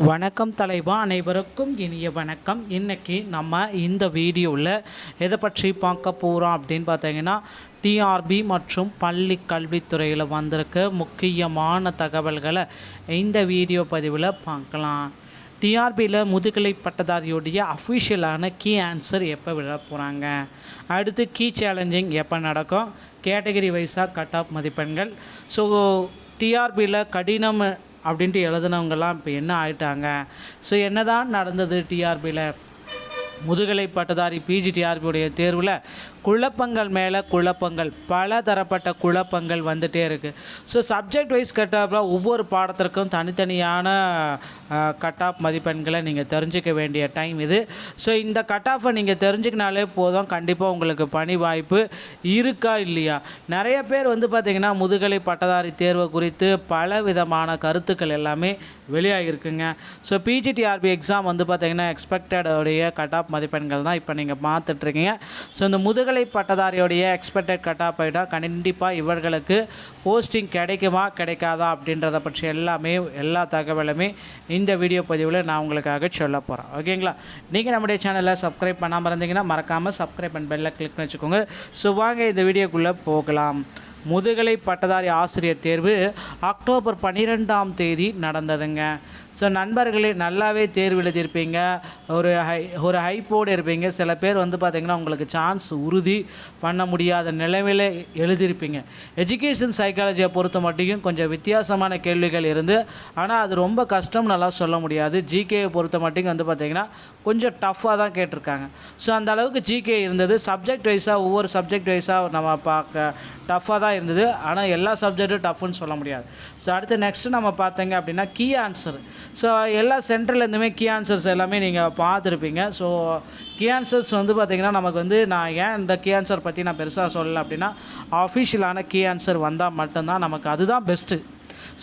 வணக்கம் தலைவா அனைவருக்கும் இனிய வணக்கம். இன்றைக்கி நம்ம இந்த வீடியோவில் எதை பற்றி பார்க்க போகிறோம் அப்படின்னு பார்த்தீங்கன்னா டிஆர்பி மற்றும் பள்ளி கல்வித்துறையில் வந்திருக்க முக்கியமான தகவல்களை இந்த வீடியோ பதிவில் பார்க்கலாம். டிஆர்பியில் முதுகலை பட்டதாரியுடைய அஃபிஷியலான கீ ஆன்சர் எப்போ விட போகிறாங்க அடுத்து கீ சேலஞ்சிங் எப்போ நடக்கும்? கேட்டகரி வைஸாக கட் ஆஃப் மதிப்பெண்கள். ஸோ டிஆர்பியில் கடினம் அப்படின்ட்டு எழுதினவங்கெல்லாம் இப்போ என்ன ஆயிட்டாங்க? ஸோ என்னதான் நடந்தது டிஆர்பியில் முதுகலை பட்டதாரி பிஜி டிஆர்பியுடைய தேர்வில் குழப்பங்கள் மேலே குழப்பங்கள் பல தரப்பட்ட குழப்பங்கள் வந்துகிட்டே இருக்குது ஸோ சப்ஜெக்ட் வைஸ் கட்டாப்பில் ஒவ்வொரு பாடத்திற்கும் தனித்தனியான கட் ஆஃப் மதிப்பெண்களை நீங்கள் தெரிஞ்சுக்க வேண்டிய டைம் இது. ஸோ இந்த கட் ஆஃபை நீங்கள் தெரிஞ்சுக்கினாலே போதும். கண்டிப்பாக உங்களுக்கு பணி வாய்ப்பு இருக்கா இல்லையா? நிறைய பேர் வந்து பார்த்திங்கன்னா முதுகலை பட்டதாரி தேர்வு குறித்து பல விதமான கருத்துக்கள் எல்லாமே வெளியாகிருக்குங்க ஸோ பிஜிடிஆர்பி எக்ஸாம் வந்து பார்த்திங்கன்னா எக்ஸ்பெக்டடோடைய கட் ஆஃப் மதிப்பெண்கள் தான் இப்போ நீங்கள் பார்த்துட்ருக்கீங்க ஸோ இந்த முதுகலை பட்டதாரியோடைய எக்ஸ்பெக்டட் கட் ஆஃப் ஆகிட்டா கண்டிப்பாக இவர்களுக்கு போஸ்டிங் கிடைக்குமா கிடைக்காதா அப்படின்றத பற்றி எல்லாமே எல்லா தகவலுமே இந்த வீடியோ பதிவில் நான் உங்களுக்காக சொல்ல போகிறேன் ஓகேங்களா நீங்கள் நம்முடைய சேனலை சப்ஸ்கிரைப் பண்ணாமல் இருந்தீங்கன்னா மறக்காமல் சப்ஸ்கிரைப் பண்ண பெல்லில் கிளிக் பண்ணி வச்சுக்கோங்க. ஸோ வாங்க இந்த வீடியோக்குள்ளே போகலாம். முதுகலை பட்டதாரி ஆசிரியர் தேர்வு அக்டோபர் பன்னிரெண்டாம் தேதி நடந்ததுங்க. ஸோ நண்பர்களே நல்லாவே தேர்வு எழுதியிருப்பீங்க. ஒரு ஹை ஒரு ஹைப்போடு இருப்பீங்க. சில பேர் வந்து பார்த்திங்கன்னா உங்களுக்கு சான்ஸ் உறுதி பண்ண முடியாத நிலைமையில் எழுதியிருப்பீங்க. எஜுகேஷன் சைக்காலஜியை பொறுத்த மட்டும் கொஞ்சம் வித்தியாசமான கேள்விகள் இருந்து ஆனால் அது ரொம்ப கஷ்டம் நல்லா சொல்ல முடியாது. ஜிகேயை பொறுத்த மட்டும் வந்து பார்த்திங்கன்னா கொஞ்சம் டஃப்பாக தான் கேட்டிருக்காங்க. ஸோ அந்த அளவுக்கு ஜிகே இருந்தது. சப்ஜெக்ட் வைஸாக ஒவ்வொரு சப்ஜெக்ட் வைஸாக நம்ம பார்க்க டஃப்பாக தான் இருந்தது. ஆனால் எல்லா சப்ஜெக்ட்டும் டஃப்னு சொல்ல முடியாது. ஸோ அடுத்து நெக்ஸ்ட்டு நம்ம பார்த்தீங்க அப்படின்னா கீ ஆன்சர் ஸோ எல்லா சென்டர்லேருந்துமே கீ ஆன்சர்ஸ் எல்லாமே நீங்கள் பார்த்துருப்பீங்க. ஸோ கீ ஆன்சர்ஸ் வந்து பார்த்திங்கன்னா நமக்கு வந்து நான் ஏன் இந்த கீ ஆன்சர் பற்றி நான் பெருசாக சொல்லலை அப்படின்னா ஆஃபீஷியலான கீ ஆன்சர் வந்தால் மட்டும்தான் நமக்கு அதுதான் பெஸ்ட்டு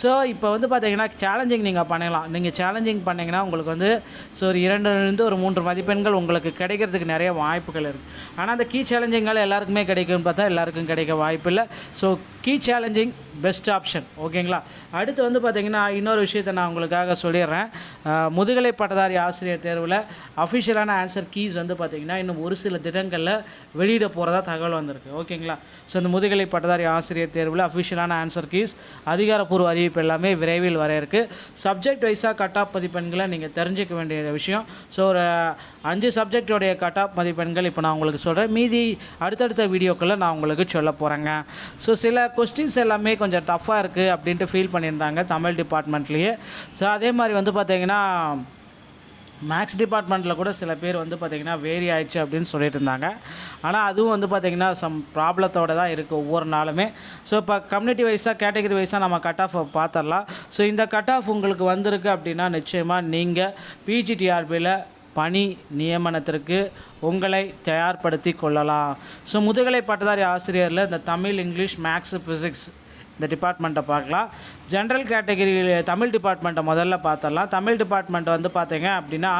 ஸோ இப்போ வந்து பார்த்தீங்கன்னா சேலஞ்சிங் நீங்கள் பண்ணலாம். நீங்கள் சேலஞ்சிங் பண்ணிங்கன்னா உங்களுக்கு வந்து ஸோ ஒரு இரண்டுலேருந்து ஒரு மூன்று மதிப்பெண்கள் உங்களுக்கு கிடைக்கிறதுக்கு நிறைய வாய்ப்புகள் இருக்குது ஆனால் அந்த கீ சேலஞ்சிங்கால் எல்லாருக்குமே கிடைக்கும்னு பார்த்தா எல்லாருக்கும் கிடைக்க வாய்ப்பு இல்லை. So key challenging best option ஓகேங்களா? அடுத்து வந்து பார்த்திங்கன்னா இன்னொரு விஷயத்தை நான் உங்களுக்காக சொல்லிடுறேன். முதுகலை பட்டதாரி ஆசிரியர் தேர்வில் அஃபிஷியலான ஆன்சர் கீஸ் வந்து பார்த்திங்கன்னா இன்னும் ஒரு சில தினங்களில் வெளியிட போகிறதா தகவல் வந்திருக்கு. ஓகேங்களா? ஸோ இந்த முதுகலை பட்டதாரி ஆசிரியர் தேர்வில் அஃபிஷியலான ஆன்சர் கீஸ் அதிகாரப்பூர்வ அறிவிப்பு எல்லாமே விரைவில் வர இருக்குது சப்ஜெக்ட் வைஸாக கட் ஆஃப் மதிப்பெண்களை நீங்கள் தெரிஞ்சிக்க வேண்டிய விஷயம். ஸோ ஒரு அஞ்சு சப்ஜெக்டோடைய கட் ஆஃப் மதிப்பெண்கள் இப்போ நான் உங்களுக்கு சொல்கிறேன் மீதி அடுத்தடுத்த வீடியோக்களில் நான் உங்களுக்கு சொல்ல போகிறேங்க ஸோ சில கொஸ்டின்ஸ் எல்லாமே கொஞ்சம் டஃப்பாக இருக்குது அப்படின்ட்டு ஃபீல் பண்ணியிருந்தாங்க தமிழ் டிபார்ட்மெண்ட்லேயே ஸோ அதே மாதிரி வந்து பார்த்திங்கன்னா மேக்ஸ் டிபார்ட்மெண்ட்டில் கூட சில பேர் வந்து பார்த்திங்கன்னா வேரி ஆயிடுச்சு அப்படின்னு சொல்லிட்டு இருந்தாங்க. ஆனால் அதுவும் வந்து பார்த்திங்கன்னா சம் ப்ராப்ளத்தோடு தான் இருக்குது ஒவ்வொரு நாளுமே. ஸோ இப்போ கம்யூனிட்டி வைஸாக கேட்டகரி வைஸாக நம்ம கட் ஆஃப் பார்த்துடலாம் ஸோ இந்த கட் ஆஃப் உங்களுக்கு வந்திருக்கு அப்படின்னா நிச்சயமாக நீங்கள் பிஜிடிஆர்பியில் பணி நியமனத்திற்கு உங்களை தயார்படுத்தி கொள்ளலாம். ஸோ முதுகலை பட்டதாரி ஆசிரியரில் இந்த தமிழ் இங்கிலீஷ் மேக்ஸ் ஃபிசிக்ஸ் இந்த டிபார்ட்மெண்ட்டை பார்க்கலாம். ஜென்ரல் கேட்டகரியில் தமிழ் டிபார்ட்மெண்ட்டை முதல்ல பார்த்தரலாம் தமிழ் டிபார்ட்மெண்ட் வந்து பார்த்தீங்க அப்படின்னா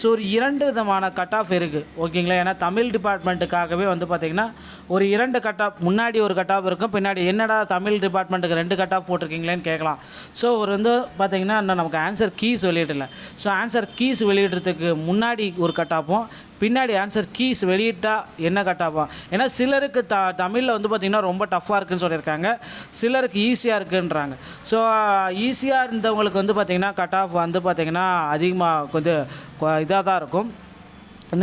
ஸோ ஒரு இரண்டு விதமான கட் ஆஃப் இருக்குது ஓகேங்களா? ஏன்னா தமிழ் டிபார்ட்மெண்ட்டுக்காகவே வந்து பார்த்திங்கன்னா ஒரு இரண்டு கட் ஆஃப் முன்னாடி ஒரு கட் ஆஃப் இருக்கும் பின்னாடி என்னடா தமிழ் டிபார்ட்மெண்ட்டுக்கு ரெண்டு கட் ஆஃப் போட்டிருக்கீங்களேன்னு கேட்கலாம். ஸோ ஒரு வந்து பார்த்திங்கன்னா இன்னும் நமக்கு ஆன்சர் கீஸ் வெளியிடல ஸோ ஆன்சர் கீஸ் வெளியிடுறதுக்கு முன்னாடி ஒரு கட் ஆஃபும் பின்னாடி ஆன்சர் கீஸ் வெளியிட்டால் என்ன கட்டாகும் ஏன்னா சிலருக்கு த தமிழில் வந்து பார்த்திங்கன்னா ரொம்ப டஃப்பாக இருக்குன்னு சொல்லியிருக்காங்க. சிலருக்கு ஈஸியாக இருக்குன்றாங்க. ஸோ ஸோ ஈஸியாக இருந்தவங்களுக்கு வந்து பார்த்திங்கன்னா கட் ஆஃப் வந்து பார்த்திங்கன்னா அதிகமாக கொஞ்சம் இதாக தான் இருக்கும்.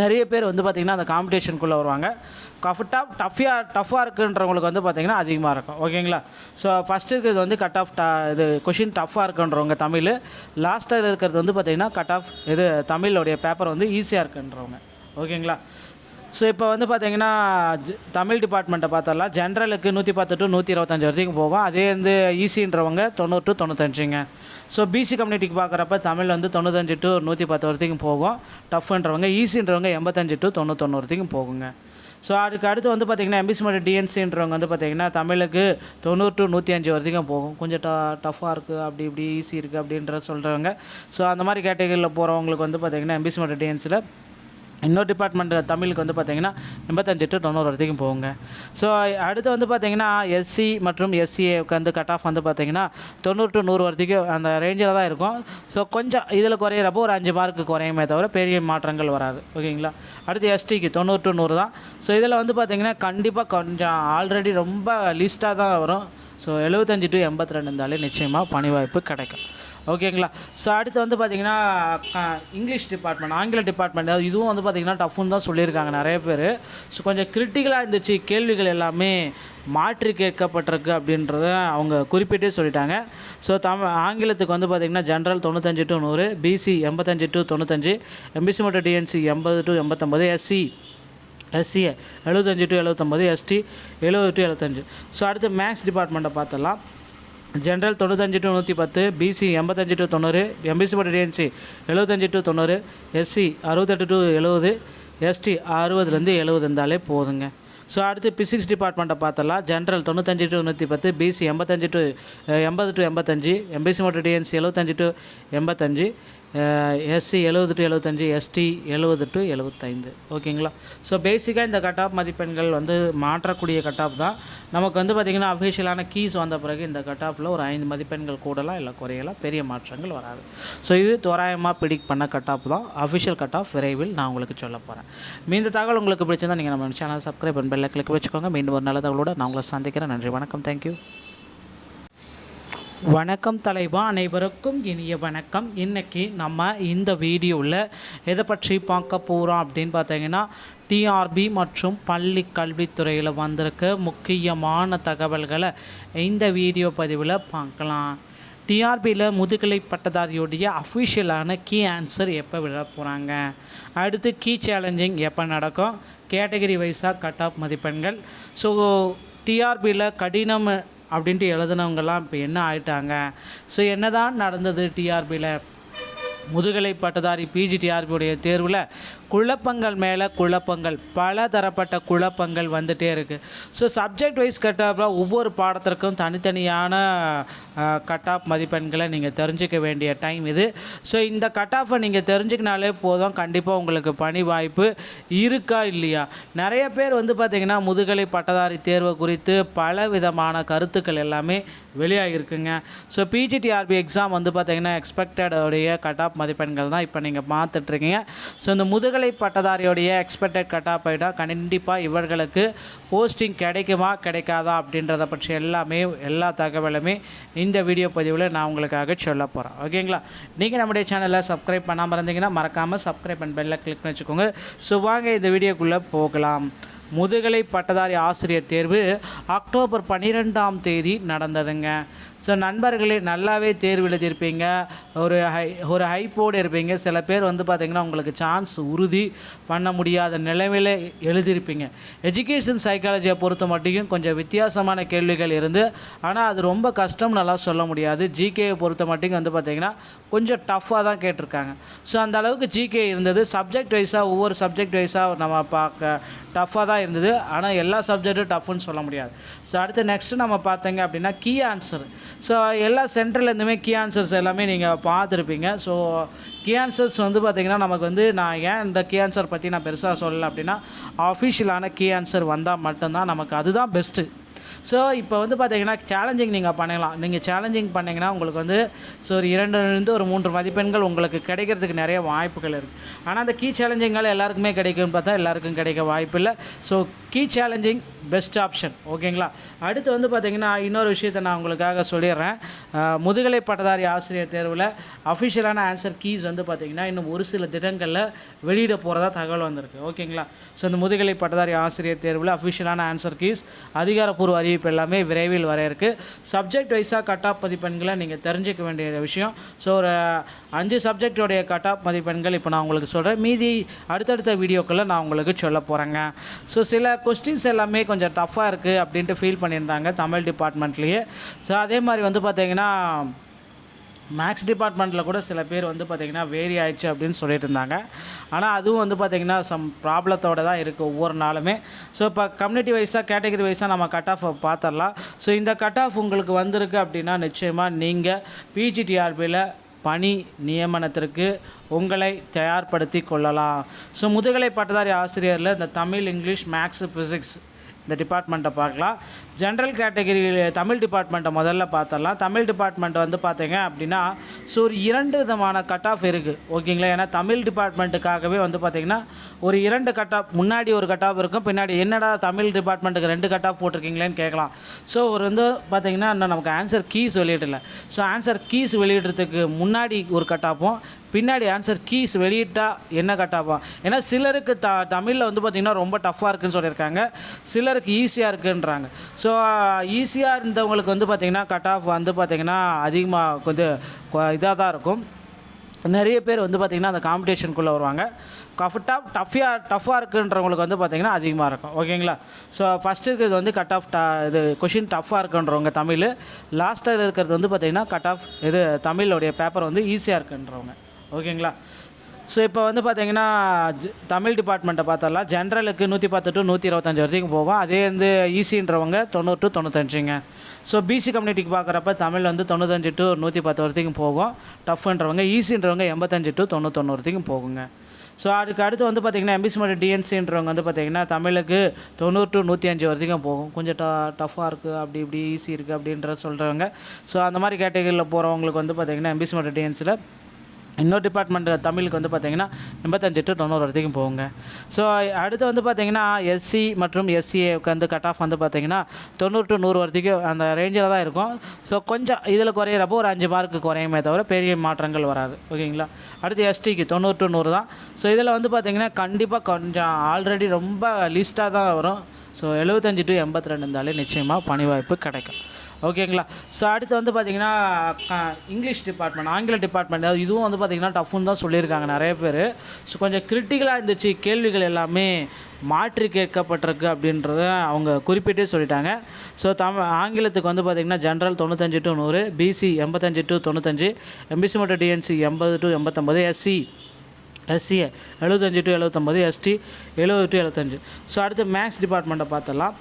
நிறைய பேர் வந்து பார்த்திங்கன்னா அந்த காம்படிஷனுக்குள்ளே வருவாங்க. கஃப்டாக டஃப்யாக டஃப்பாக இருக்குன்றவங்களுக்கு வந்து பார்த்திங்கன்னா அதிகமாக இருக்கும். ஓகேங்களா ஸோ ஃபஸ்ட்டு இருக்கிறது வந்து கட் ஆஃப் ட இது கொஷின் டஃப்பாக இருக்குன்றவங்க தமிழ். லாஸ்ட்டில் இருக்கிறது வந்து பார்த்திங்கன்னா கட் ஆஃப் இது தமிழோடைய பேப்பர் வந்து ஈஸியாக இருக்குன்றவங்க. ஓகேங்களா ஸோ இப்போ வந்து பார்த்தீங்கன்னா ஜ- தமிழ் டிபார்ட்மெண்ட்டை பார்த்தரலாம் ஜென்ரலுக்கு நூற்றி பத்து டு நூற்றி இருபத்தஞ்சு வரைக்கும் போகும். அதே வந்து e ஈஸின்றவங்க தொண்ணூறு டு தொண்ணூத்தஞ்சுங்க. ஸோ பிசி கம்யூனிட்டிக்கு பார்க்குறப்ப தமிழ் வந்து தொண்ணூத்தஞ்சு டு நூற்றி பத்து வரைக்கும் போகும். டஃப்ன்றவங்க ஈஸின்றவங்க e எண்பத்தஞ்சு டு தொண்ணூத்தொன்று வரைக்கும் போகுங்க. ஸோ அதுக்கு அடுத்து வந்து பார்த்திங்கன்னா எம்பிசி மற்றும் டிஎன்சின்றவங்க வந்து பார்த்திங்கன்னா தமிழுக்கு தொண்ணூறு டு நூற்றி அஞ்சு வரைக்கும் போகும். கொஞ்சம் ட டஃப்பாக இருக்குது அப்படி இப்படி ஈஸி இருக்குது அப்படின்ற சொல்கிறவங்க ஸோ அந்த மாதிரி கேட்டகரியில் போகிறவங்களுக்கு வந்து பார்த்திங்கன்னா எம்பிசி மற்றும் டிஎன்சியில் இன்னொரு டிபார்ட்மெண்ட் தமிழுக்கு வந்து பார்த்தீங்கன்னா எண்பத்தஞ்சு டு தொண்ணூறு வரைக்கும் போகுங்க. ஸோ அடுத்து வந்து பார்த்தீங்கன்னா எஸ்சி மற்றும் எஸ்சிஏக்கு வந்து கட் ஆஃப் வந்து பார்த்தீங்கன்னா தொண்ணூறு டு நூறு வரைக்கும் அந்த ரேஞ்சில் தான் இருக்கும். ஸோ கொஞ்சம் இதில் குறையிறப்போ ஒரு அஞ்சு மார்க்கு குறையுமே தவிர பெரிய மாற்றங்கள் வராது. ஓகேங்களா? அடுத்து எஸ்டிக்கு தொண்ணூறு டு நூறு தான். ஸோ இதில் வந்து பார்த்தீங்கன்னா கண்டிப்பாக கொஞ்சம் ஆல்ரெடி ரொம்ப லீஸ்ட்டாக தான் வரும். ஸோ எழுபத்தஞ்சி டு எண்பத்தி ரெண்டு இருந்தாலே நிச்சயமாக பணி வாய்ப்பு கிடைக்கும். ஓகேங்களா ஸோ அடுத்து வந்து பார்த்தீங்கன்னா இங்கிலீஷ் டிபார்ட்மெண்ட் ஆங்கில டிபார்ட்மெண்ட் இதுவும் வந்து பார்த்தீங்கன்னா டஃப்னு தான் சொல்லியிருக்காங்க நிறைய பேர். ஸோ கொஞ்சம் கிரிட்டிக்கலாக இருந்துச்சு கேள்விகள் எல்லாமே மாற்றி கேட்கப்பட்டிருக்கு அப்படின்றத அவங்க குறிப்பிட்டே சொல்லிட்டாங்க. ஸோ தமிழ் ஆங்கிலத்துக்கு வந்து பார்த்திங்கன்னா ஜென்ரல் தொண்ணூத்தஞ்சு டு நூறு பிசி எண்பத்தஞ்சு டு தொண்ணூத்தஞ்சு எம்பிசி மற்றும் டிஎன்சி எண்பது டு எண்பத்தொம்பது எஸ்சி எஸ்சி எழுபத்தஞ்சு டு எழுபத்தொம்பது எஸ்டி எழுபது டு எழுபத்தஞ்சு ஸோ அடுத்து மேக்ஸ் டிபார்ட்மெண்ட்டை பார்த்தலாம் ஜென்ரல் தொண்ணூத்தஞ்சு டு நூற்றி பத்து பிசி எண்பத்தஞ்சு டு தொண்ணூறு எம்பிசி மற்றும் டிஎன்சி எழுபத்தஞ்சு டு தொண்ணூறு எஸ்சி அறுபத்தெட்டு டு எழுபது எஸ்டி அறுபதுலேருந்து எழுபது இருந்தாலே போதுங்க. ஸோ அடுத்து பிசிக்ஸ் டிபார்ட்மெண்ட்டை பார்த்தலாம் ஜென்ரல் தொண்ணூத்தஞ்சு டு நூற்றி பத்து பிசி எண்பத்தஞ்சு டு எண்பது டு எண்பத்தஞ்சு எம்பிசி மற்றும் டிஎன்சி எழுபத்தஞ்சு டு எண்பத்தஞ்சு எஸ்சி எழுபது டு எழுபத்தஞ்சு எஸ்டி எழுபது டு எழுபத்தைந்து. ஓகேங்களா ஸோ பேசிக்காக இந்த கட் ஆஃப் மதிப்பெண்கள் வந்து மாற்றக்கூடிய கட் ஆஃப் தான். நமக்கு வந்து பார்த்திங்கன்னா அஃபிஷியலான கீஸ் வந்த பிறகு இந்த கட் ஆஃபில் ஒரு ஐந்து மதிப்பெண்கள் கூடலாம் இல்லை குறையலாம் பெரிய மாற்றங்கள் வராது. ஸோ இது தோராயமாக பிடிக் பண்ண கட் ஆஃப் தான். அஃபிஷியல் கட் ஆஃப் விரைவில் நான் உங்களுக்கு சொல்ல போகிறேன் மீந்த தகவல் உங்களுக்கு பிடிச்சிருந்தால் நீங்கள் நம்ம சேனல் சப்ஸ்கிரைப் பண்ண பெல்லை கிளிக் வச்சுக்கோங்க. மீண்டும் ஒரு நல்ல தகவலோடு நான் உங்களை சந்திக்கிறேன். நன்றி வணக்கம். தேங்க்யூ வணக்கம் தலைவா அனைவருக்கும் இனிய வணக்கம். இன்றைக்கி நம்ம இந்த வீடியோவில் எதை பற்றி பார்க்க போகிறோம் அப்படின்னு பார்த்தீங்கன்னா டிஆர்பி மற்றும் பள்ளி கல்வித்துறையில் வந்திருக்க முக்கியமான தகவல்களை இந்த வீடியோ பதிவில் பார்க்கலாம். டிஆர்பியில் முதுகலை பட்டதாரியுடைய அஃபிஷியலான கீ ஆன்சர் எப்போ விட போகிறாங்க அடுத்து கீ சேலஞ்சிங் எப்போ நடக்கும்? கேட்டகரி வைஸாக கட் ஆஃப் மதிப்பெண்கள். ஸோ டிஆர்பியில் கடினம் அப்படின்ட்டு எழுதுனவங்கெல்லாம் இப்போ என்ன ஆயிட்டாங்க? ஸோ என்னதான் நடந்தது டிஆர்பியில் முதுகலை பட்டதாரி பிஜிடிஆர்பியுடைய தேர்வில் குழப்பங்கள் மேலே குழப்பங்கள் பல தரப்பட்ட குழப்பங்கள் வந்துகிட்டே இருக்குது ஸோ சப்ஜெக்ட் வைஸ் கட்டாப்பில் ஒவ்வொரு பாடத்திற்கும் தனித்தனியான கட் ஆஃப் மதிப்பெண்களை நீங்கள் தெரிஞ்சுக்க வேண்டிய டைம் இது. ஸோ இந்த கட் ஆஃபை நீங்கள் தெரிஞ்சுக்கினாலே போதும். கண்டிப்பாக உங்களுக்கு பணி வாய்ப்பு இருக்கா இல்லையா? நிறைய பேர் வந்து பார்த்திங்கன்னா முதுகலை பட்டதாரி தேர்வு குறித்து பல விதமான கருத்துக்கள் எல்லாமே வெளியாகிருக்குங்க ஸோ பிஜிடிஆர்பி எக்ஸாம் வந்து பார்த்திங்கன்னா எக்ஸ்பெக்டடோடைய கட் ஆஃப் மதிப்பெண்கள் தான் இப்போ நீங்கள் பார்த்துட்ருக்கீங்க. ஸோ இந்த முதுகலை பட்டதாரியோடைய எக்ஸ்பெக்டட் கட் ஆஃப் ஆகிட்டா கண்டிப்பாக இவர்களுக்கு போஸ்டிங் கிடைக்குமா கிடைக்காதா அப்படின்றத பற்றி எல்லாமே எல்லா தகவலுமே இந்த வீடியோ பதிவில் நான் உங்களுக்காக சொல்ல போகிறேன் ஓகேங்களா நீங்கள் நம்முடைய சேனலை சப்ஸ்கிரைப் பண்ணாமல் இருந்தீங்கன்னா மறக்காமல் சப்ஸ்கிரைப் அண்ட் பெல்ல கிளிக் பண்ணி வச்சுக்கோங்க. ஸோ வாங்க இந்த வீடியோக்குள்ளே போகலாம். முதுகலை பட்டதாரி ஆசிரியர் தேர்வு அக்டோபர் பன்னிரெண்டாம் தேதி நடந்ததுங்க. ஸோ நண்பர்களே நல்லாவே தேர்வு எழுதியிருப்பீங்க. ஒரு ஹை ஒரு ஹைப்போடு இருப்பீங்க. சில பேர் வந்து பார்த்திங்கன்னா உங்களுக்கு சான்ஸ் உறுதி பண்ண முடியாத நிலைமையில் எழுதியிருப்பீங்க. எஜுகேஷன் சைக்காலஜியை பொறுத்த மட்டும் கொஞ்சம் வித்தியாசமான கேள்விகள் இருந்து ஆனால் அது ரொம்ப கஷ்டம் நல்லா சொல்ல முடியாது. ஜிகேயை பொறுத்த மட்டும் வந்து பார்த்திங்கன்னா கொஞ்சம் டஃப்பாக தான் கேட்டிருக்காங்க. ஸோ அந்த அளவுக்கு ஜிகே இருந்தது. சப்ஜெக்ட் வைஸாக ஒவ்வொரு சப்ஜெக்ட் வைஸாக நம்ம பார்க்க டஃப்பாக தான் இருந்தது. ஆனால் எல்லா சப்ஜெக்ட்டும் டஃப்னு சொல்ல முடியாது. ஸோ அடுத்து நெக்ஸ்ட்டு நம்ம பார்த்தீங்க அப்படின்னா கீ ஆன்சர் ஸோ எல்லா சென்டர்லேருந்துமே கீ ஆன்சர்ஸ் எல்லாமே நீங்கள் பார்த்துருப்பீங்க. ஸோ கீ ஆன்சர்ஸ் வந்து பார்த்திங்கன்னா நமக்கு வந்து நான் ஏன் இந்த கீ ஆன்சர் பற்றி நான் பெருசாக சொல்லலை அப்படின்னா அஃபிஷியலான கீ ஆன்சர் வந்தால் மட்டும்தான் நமக்கு அதுதான் பெஸ்ட்டு ஸோ இப்போ வந்து பார்த்தீங்கன்னா சேலஞ்சிங் நீங்கள் பண்ணலாம் நீங்கள் சேலஞ்சிங் பண்ணிங்கன்னா உங்களுக்கு வந்து ஸோ ஒரு இரண்டுலேருந்து ஒரு மூன்று மதிப்பெண்கள் உங்களுக்கு கிடைக்கிறதுக்கு நிறைய வாய்ப்புகள் இருக்குது ஆனால் அந்த கீ சேலஞ்சிங்கால் எல்லாருக்குமே கிடைக்கும்னு பார்த்தா எல்லாருக்கும் கிடைக்க வாய்ப்பு இல்லை so key challenging best option ஓகேங்களா அடுத்து வந்து பார்த்திங்கன்னா இன்னொரு விஷயத்தை நான் உங்களுக்காக சொல்லிடுறேன். முதுகலை பட்டதாரி ஆசிரியர் தேர்வில் அஃபிஷியலான ஆன்சர் கீஸ் வந்து பார்த்தீங்கன்னா இன்னும் ஒரு சில தினங்களில் வெளியிட போகிறதா தகவல் வந்திருக்கு. ஓகேங்களா ஸோ இந்த முதுகலை பட்டதாரி ஆசிரியர் தேர்வில் அஃபிஷியலான ஆன்சர் கீஸ் அதிகாரப்பூர்வ அறிவிப்பு எல்லாமே விரைவில் வர இருக்குது சப்ஜெக்ட் வைஸாக கட் ஆஃப் பதிப்பெண்களை நீங்கள் தெரிஞ்சுக்க வேண்டிய விஷயம். ஸோ ஒரு அஞ்சு சப்ஜெக்டோடைய கட் ஆஃப் மதிப்பெண்கள் இப்போ நான் உங்களுக்கு சொல்கிறேன் மீதி அடுத்தடுத்த வீடியோக்களில் நான் உங்களுக்கு சொல்ல போகிறேங்க ஸோ சில கொஸ்டின்ஸ் எல்லாமே கொஞ்சம் டஃப்பாக இருக்குது அப்படின்ட்டு ஃபீல் பண்ணியிருந்தாங்க தமிழ் டிபார்ட்மெண்ட்லேயே ஸோ அதே மாதிரி வந்து பார்த்திங்கன்னா மேக்ஸ் டிபார்ட்மெண்ட்டில் கூட சில பேர் வந்து பார்த்திங்கன்னா வேரி ஆயிடுச்சு அப்படின்னு சொல்லிட்டு இருந்தாங்க. ஆனால் அதுவும் வந்து பார்த்திங்கன்னா சம் ப்ராப்ளத்தோடு தான் இருக்குது ஒவ்வொரு நாளுமே. ஸோ இப்போ கம்யூனிட்டி வைஸாக கேட்டகரி வைஸாக நம்ம கட் ஆஃப் பார்த்துடலாம் ஸோ இந்த கட் ஆஃப் உங்களுக்கு வந்திருக்கு அப்படின்னா நிச்சயமாக நீங்கள் பிஜிடிஆர்பியில் பணி நியமனத்திற்கு உங்களை தயார்படுத்தி கொள்ளலாம். ஸோ முதுகலை பட்டதாரி ஆசிரியரில் இந்த தமிழ் இங்கிலீஷ் மேக்ஸ் ஃபிசிக்ஸ் இந்த டிபார்ட்மெண்ட்டை பார்க்கலாம். ஜென்ரல் கேட்டகரியில் தமிழ் டிபார்ட்மெண்ட்டை முதல்ல பார்த்துடலாம். தமிழ் டிபார்ட்மெண்ட் வந்து பார்த்தீங்க அப்படின்னா ஸோ ஒரு இரண்டு விதமான கட் ஆஃப் இருக்குது ஓகேங்களா ஏன்னா தமிழ் டிபார்ட்மெண்ட்டுக்காகவே வந்து பார்த்திங்கன்னா ஒரு இரண்டு கட் ஆஃப் முன்னாடி ஒரு கட் ஆஃப் இருக்கும். பின்னாடி என்னடா தமிழ் டிபார்ட்மெண்ட்டுக்கு ரெண்டு கட் ஆஃப் போட்டிருக்கீங்களேன்னு கேட்கலாம். ஸோ ஒரு வந்து பார்த்திங்கன்னா இன்னும் நமக்கு ஆன்சர் கீஸ் வெளியிடல ஸோ ஆன்சர் கீஸ் வெளியிடுறதுக்கு முன்னாடி ஒரு கட் ஆஃபும் பின்னாடி ஆன்சர் கீஸ் வெளியிட்டால் என்ன கட் ஆகும்? ஏன்னா சிலருக்கு த தமிழில் வந்து பார்த்திங்கன்னா ரொம்ப டஃப்பாக இருக்குன்னு சொல்லியிருக்காங்க. சிலருக்கு ஈஸியாக இருக்குன்றாங்க. ஸோ ஈஸியாக இருந்தவங்களுக்கு வந்து பார்த்திங்கன்னா கட் ஆஃப் வந்து பார்த்திங்கன்னா அதிகமாக கொஞ்சம் இதாக தான் இருக்கும். நிறைய பேர் வந்து பார்த்திங்கன்னா அந்த காம்படிஷனுக்குள்ளே வருவாங்க. கஃப்டாக டஃப்யாக டஃப்பாக இருக்குன்றவங்களுக்கு வந்து பார்த்திங்கன்னா அதிகமாக இருக்கும். ஓகேங்களா? ஸோ ஃபஸ்ட்டு இருக்கிறது வந்து கட் ஆஃப் ட இது கொஷின் டஃப்பாக இருக்குன்றவங்க தமிழ். லாஸ்ட்டில் இருக்கிறது வந்து பார்த்திங்கன்னா கட் ஆஃப் இது தமிழோடைய பேப்பர் வந்து ஈஸியாக இருக்குன்றவங்க. ஓகேங்களா? ஸோ இப்போ வந்து பார்த்தீங்கன்னா ஜ- தமிழ் டிபார்ட்மெண்ட்டை பார்த்தரலாம் ஜென்ரலுக்கு நூற்றி பத்து டு நூற்றி இருபத்தஞ்சி வரைக்கும் போகும். அதே வந்து ஈஸின்றவங்க தொண்ணூறு டு தொண்ணூத்தஞ்சுங்க. ஸோ பிசி கம்யூனிட்டிக்கு பார்க்குறப்ப தமிழ் வந்து தொண்ணூத்தஞ்சு டு நூற்றி பத்து வரைக்கும் போகும். டஃப்ன்றவங்க ஈஸின்றவங்க எண்பத்தஞ்சு டு தொண்ணூத்தொன்று வரைக்கும் போகுங்க. ஸோ அதுக்கு அடுத்து வந்து பார்த்திங்கன்னா எம்பிசி மற்றும் டிஎன்சின்றவங்க வந்து பார்த்திங்கன்னா தமிழுக்கு தொண்ணூறு டு நூற்றி அஞ்சு வரைக்கும் போகும். கொஞ்சம் ட டஃப்பாக இருக்குது அப்படி இப்படி ஈஸி இருக்குது அப்படின்ற சொல்கிறவங்க ஸோ அந்த மாதிரி கேட்டகரியில் போகிறவங்களுக்கு வந்து பார்த்திங்கன்னா எம்பிசி மற்றும் டிஎன்சியில் இன்னொரு டிபார்ட்மெண்ட் தமிழுக்கு வந்து பார்த்தீங்கன்னா எண்பத்தஞ்சு டு தொண்ணூறு வரைக்கும் போகுங்க. ஸோ அடுத்து வந்து பார்த்தீங்கன்னா எஸ்சி மற்றும் எஸ்சிஏக்கு வந்து கட் ஆஃப் வந்து பார்த்தீங்கன்னா தொண்ணூறு டு நூறு வரைக்கும் அந்த ரேஞ்சில் தான் இருக்கும். ஸோ கொஞ்சம் இதில் குறையிறப்போ ஒரு அஞ்சு மார்க்கு குறையுமே தவிர பெரிய மாற்றங்கள் வராது. ஓகேங்களா அடுத்து எஸ்டிக்கு தொண்ணூறு டு நூறு தான். ஸோ இதில் வந்து பார்த்தீங்கன்னா கண்டிப்பாக கொஞ்சம் ஆல்ரெடி ரொம்ப லிஸ்ட்டாக தான் வரும். ஸோ எழுபத்தஞ்சு டு எண்பத்தி ரெண்டு இருந்தாலே நிச்சயமாக பணி வாய்ப்பு கிடைக்கும். ஓகேங்களா? ஸோ அடுத்து வந்து பார்த்தீங்கன்னா இங்கிலீஷ் டிபார்ட்மெண்ட் ஆங்கில டிபார்ட்மெண்ட் இதுவும் வந்து பார்த்தீங்கன்னா டஃப்னு தான் சொல்லியிருக்காங்க நிறைய பேர். ஸோ கொஞ்சம் கிரிட்டிக்கலாக இருந்துச்சு கேள்விகள் எல்லாமே மாற்றி கேட்கப்பட்டிருக்கு அப்படின்றத அவங்க குறிப்பிட்டே சொல்லிட்டாங்க. ஸோ தமிழ் ஆங்கிலத்துக்கு வந்து பார்த்திங்கன்னா ஜென்ரல் தொண்ணூத்தஞ்சு டு நூறு பிசி எண்பத்தஞ்சு டு தொண்ணூத்தஞ்சு எம்பிசி மற்றும் டிஎன்சி எண்பது டு எண்பத்தொம்பது எஸ்சி எஸ்சி எழுபத்தஞ்சு டு எழுபத்தொம்பது எஸ்டி எழுபது டு எழுபத்தஞ்சு ஸோ அடுத்து மேக்ஸ் டிபார்ட்மெண்ட்டை பார்த்தலாம்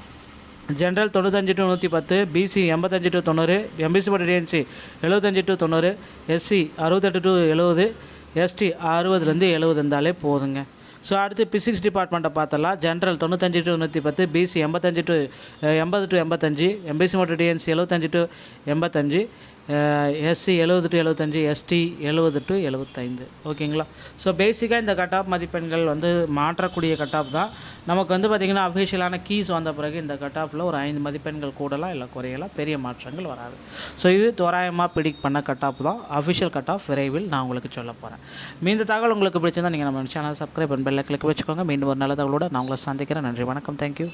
ஜென்ரல் தொண்ணூத்தஞ்சு டு நூற்றி பத்து பிசி எண்பத்தஞ்சு டு தொண்ணூறு எம்பிசி பட்டு டிஎன்சி எழுபத்தஞ்சு டு தொண்ணூறு எஸ்சி அறுபத்தெட்டு டு எழுபது எஸ்டி அறுபதுலேருந்து எழுபது இருந்தாலே போதுங்க. ஸோ அடுத்து பிசிக்ஸ் டிபார்ட்மெண்ட்டை பார்த்தலாம் ஜென்ரல் தொண்ணூத்தஞ்சு டு நூற்றி பத்து பிசி எண்பத்தஞ்சு டு எண்பது டு எண்பத்தஞ்சு எம்பிசி மற்றும் டிஎன்சி எழுபத்தஞ்சு டு எண்பத்தஞ்சு எஸ்சி எழுபது டு எழுபத்தஞ்சு எஸ்டி எழுபது டு எழுபத்தைந்து. ஓகேங்களா? ஸோ பேசிக்காக இந்த கட் ஆஃப் மதிப்பெண்கள் வந்து மாற்றக்கூடிய கட் ஆஃப் தான். நமக்கு வந்து பார்த்திங்கன்னா அஃபிஷியலான கீஸ் வந்த பிறகு இந்த கட் ஆஃபில் ஒரு ஐந்து மதிப்பெண்கள் கூடலாம் இல்லை குறையலாம் பெரிய மாற்றங்கள் வராது. ஸோ இது தோராயமாக பிடிக் பண்ண கட் ஆஃப் தான். அஃபிஷியல் கட் ஆஃப் விரைவில் நான் உங்களுக்கு சொல்ல போகிறேன் மீந்த தகவல் உங்களுக்கு பிடிச்சிருந்தா நீங்கள் நம்ம சேனல் சப்ஸ்கிரைப் பண்ணி பெல்லை கிளிக் வச்சுக்கோங்க. மீண்டும் ஒரு நல்ல தகவலோடு நான் உங்களை சந்திக்கிறேன். நன்றி வணக்கம். தேங்க்யூ